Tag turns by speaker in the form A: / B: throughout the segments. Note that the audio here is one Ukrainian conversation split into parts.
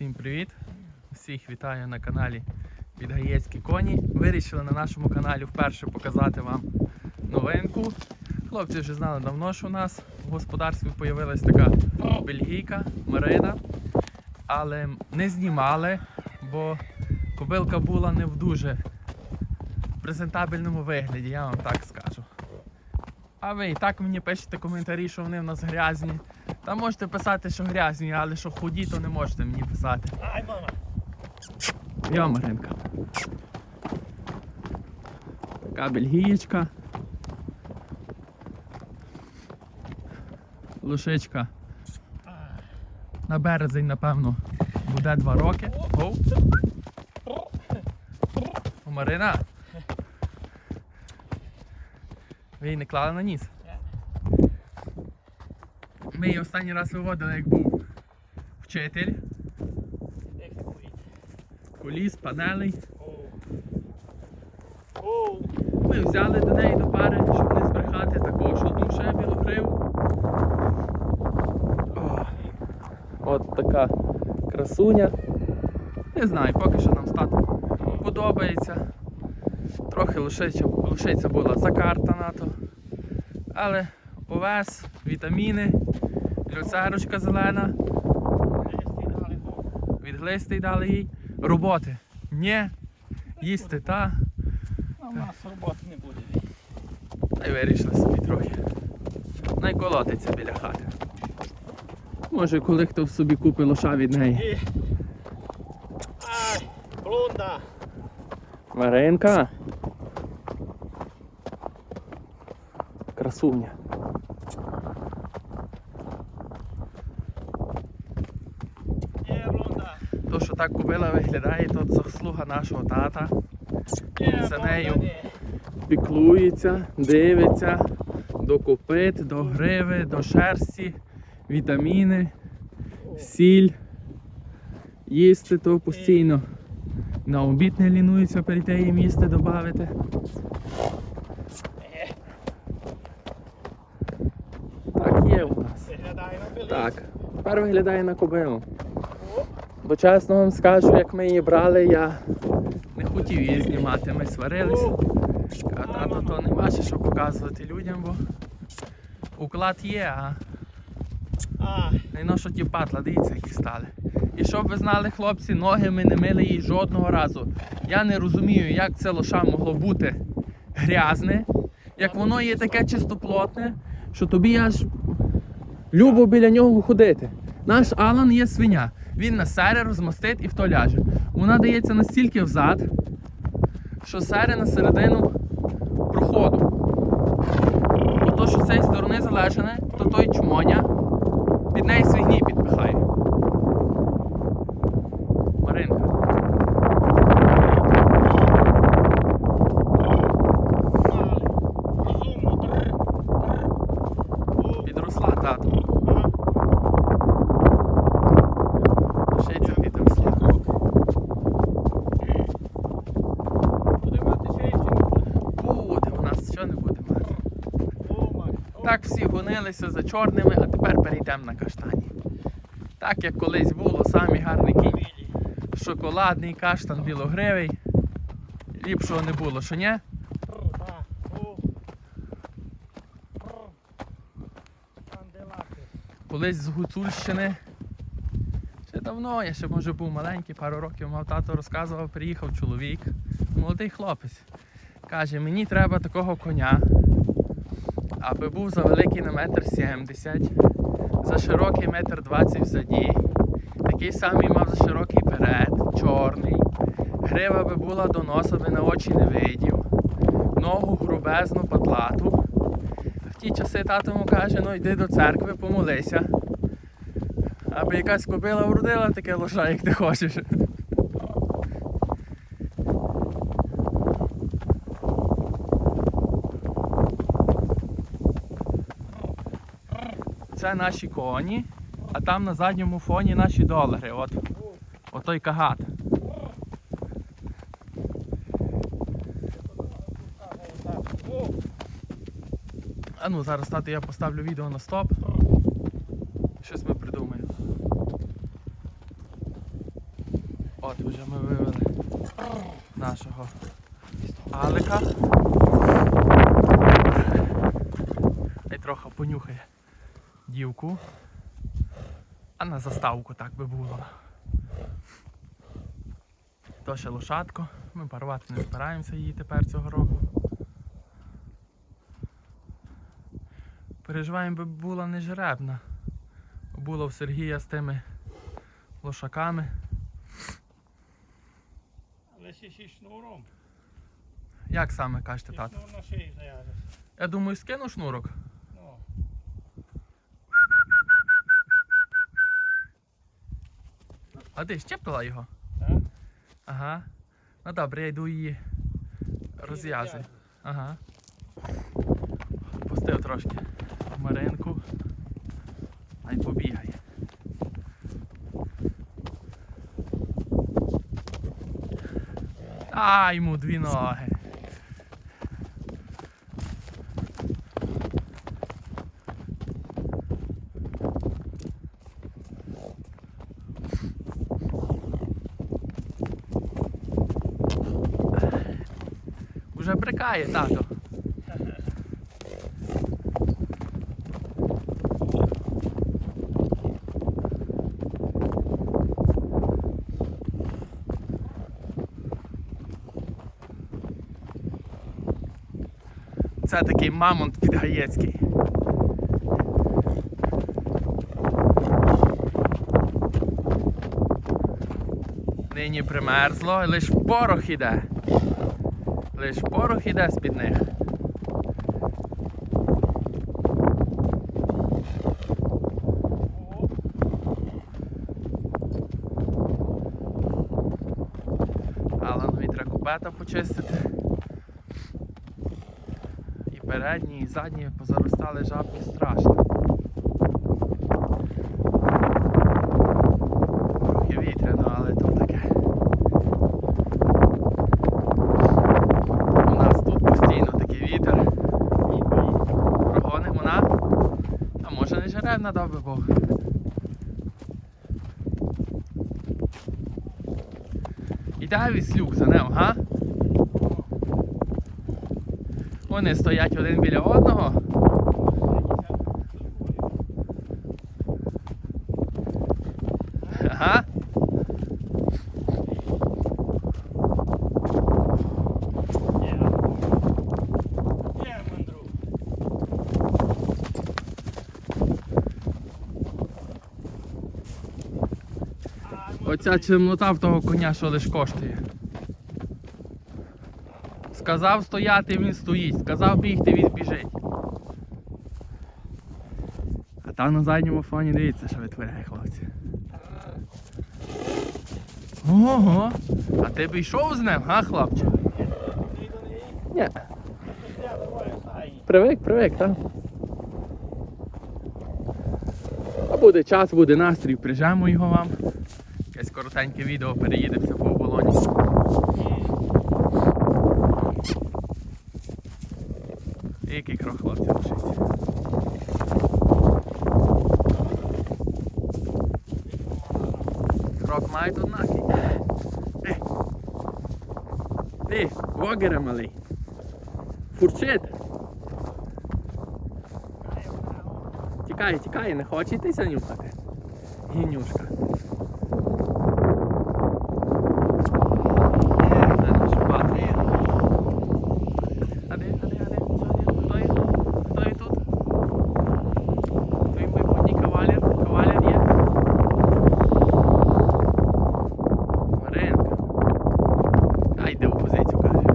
A: Всім привіт! Всіх вітаю на каналі Підгаєцькі коні. Вирішили на нашому каналі вперше показати вам новинку. Хлопці вже знали давно, що у нас в господарстві з'явилася така бельгійка Марина. Але не знімали, бо кобилка була не в дуже презентабельному вигляді, я вам так скажу. А ви і так мені пишете коментарі, що вони в нас грязні. Та можете писати, що грязні, але що худі, то не можете мені писати.
B: Ай, мама.
A: Я Маринка. Така бельгієчка. Лошичка. На березень, напевно, буде два роки. Оу. О, Марина. Ви її не клали на ніс? Ми її останній раз виводили, як був вчитель. Коліс, панелей. Ми взяли до неї до пари, щоб не збрехати також одну ще білокриву. От така красуня. Не знаю, поки що нам стати подобається. Трохи лошиця була закартана то. Але овес, вітаміни, люцерочка зелена, від глистий дали їй. Роботи. Ні. Їсти та.
B: А в нас роботи не буде.
A: Та й вирішили собі трохи. Найколотиться біля хати. Може, коли хто в собі купить лоша від неї.
B: Ай, блонда.
A: Маринка. Красуня.
B: Є, блонда.
A: То, що так кобила виглядає, то заслуга нашого тата. За нею. Піклується, дивиться до копит, до гриви, до шерсті, вітаміни, сіль. Їсти то постійно. На обід не лінується перейти їм їсти додати.
B: Е,
A: Так є у нас.
B: Виглядає на.
A: Так, тепер виглядає на кобилу. Бо чесно вам скажу, як ми її брали, я не хотів її знімати. Ми сварились. А тато то не бачиш, що показувати людям, бо уклад є, а ну, що ті патла, дивіться, які стали. І щоб ви знали, хлопці, ноги ми не мили їй жодного разу. Я не розумію, як це лоша могло бути грязне, як воно є таке чистоплотне, що тобі аж любо біля нього ходити. Наш Алан є свиня. Він на сере розмастить і в то ляже. Вона дається настільки взад, що сере на середину проходу. Бо то, що з цієї сторони залежане, то той чмоня під неї свигні підпихає. Маринка. Підросла тато.
B: ага.
A: Ще й це підросла.
B: Буде мати ще й цим буде.
A: Буде, у нас що не буде мати.
B: О, май. О,
A: Так всі за чорними, а тепер перейдемо на каштані. Так як колись було, самі гарний кінь. Шоколадний каштан білогривий. Ліпшого не було, що ні? Колись з Гуцульщини. Ще давно, я ще може був маленький, пару років мав тато розказував, приїхав чоловік, молодий хлопець. Каже, мені треба такого коня, аби був завеликий на метр сімдесят, за широкий метр двадцять взаді, такий самий мав за широкий перед, чорний, грива би була до носа, би на очі не видів, ногу грубезну, патлату. В ті часи тато йому каже, ну йди до церкви, помолися. Аби якась кобила вродила таке лоша, як ти хочеш. Це наші коні, а там на задньому фоні наші долари. От, от той кагат. А ну зараз тато я поставлю відео на стоп. Щось ми придумаємо. От вже ми вивели нашого Алика. І трохи понюхає дівку. А на заставку так би було. То ще лошадко. Ми парувати не збираємося її тепер цього року. Переживаємо, би була не жеребна. Була в Сергія з тими лошаками.
B: Але ще ще шнуром.
A: Як саме кажете, тато?
B: шнур на шиї зав'яжеш.
A: Я думаю, скину шнурок.
B: Ну,
A: А ти щепила його?
B: так?
A: Ага. Ну добре, я йду її розв'язую. Ага. Пустив трошки Маринку. А й побігає. А, йому дві ноги. Брикає, тато. Це такий мамонт підгаєцький. Нині примерзло, лиш порох іде. Лиш порох іде з-під них.
B: О,
A: Аланові треба купета почистити. І передні, і задні позаростали жабки страшно. Трохи вітряно, але то таке. У нас тут постійно такий вітер. Прогонимо на. А дав би Бог. Іде віслюк за ним, га? Вони стоять один біля одного. Ага.
B: є. Є, мандру. А,
A: Оця чемнота в того коня, що лиш коштує. Сказав стояти, він стоїть. Сказав бігти, він біжить. А там на задньому фоні дивіться, що витворяє хлопці. Ого! А ти б йшов з ним, га, хлопче? Ні. Привик, привик, так. А буде час, буде настрій, прижемо його вам. Коротеньке відео переїдемося по оболоні. Який крок хлопці лишиться. Крок мають однакий. Ти. Ти, вогере малий. Фурчит. Тікає, тікає, не хоче хочетеся нюхати. Гінюшка. Це наш патрій. А де, а де, а де? Що є? Хто є? Хто є тут? Твій майбутній кавалер? Кавалер є? Маринка. А йде в позицію, каже.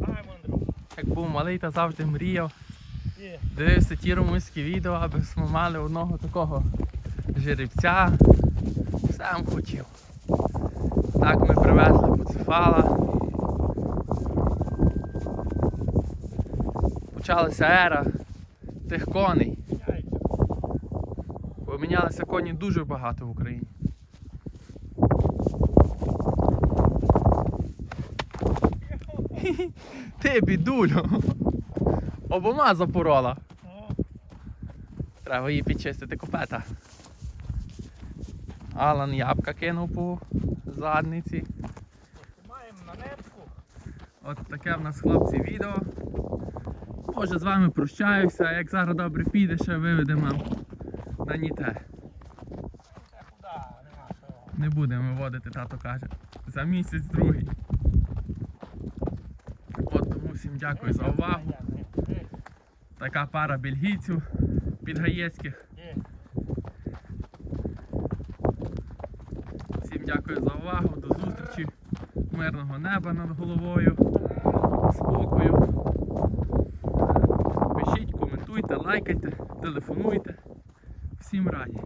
B: Ай, мандру.
A: Як був малий, та завжди мріяв. Дивився ті румунські відео, аби ми мали одного такого жеребця. Сам хотів. Так ми привезли Буцефала. Почалася ера тих коней. Помінялися коні дуже багато в Україні. Ти, бідулю. Обома запорола. Треба її підчистити копета. Алан ябка кинув по задниці.
B: маємо на нетку.
A: От таке в нас, хлопці, відео. Може з вами прощаюся, як зараз добре піде, ще виведемо на ніте. Не будемо виводити, тато каже. За місяць другий. От тому всім дякую за увагу. Така пара бельгійців підгаєцьких. Всім дякую за увагу. До зустрічі. Мирного неба над головою. Спокою. Пишіть, коментуйте, лайкайте, телефонуйте. Всім раді.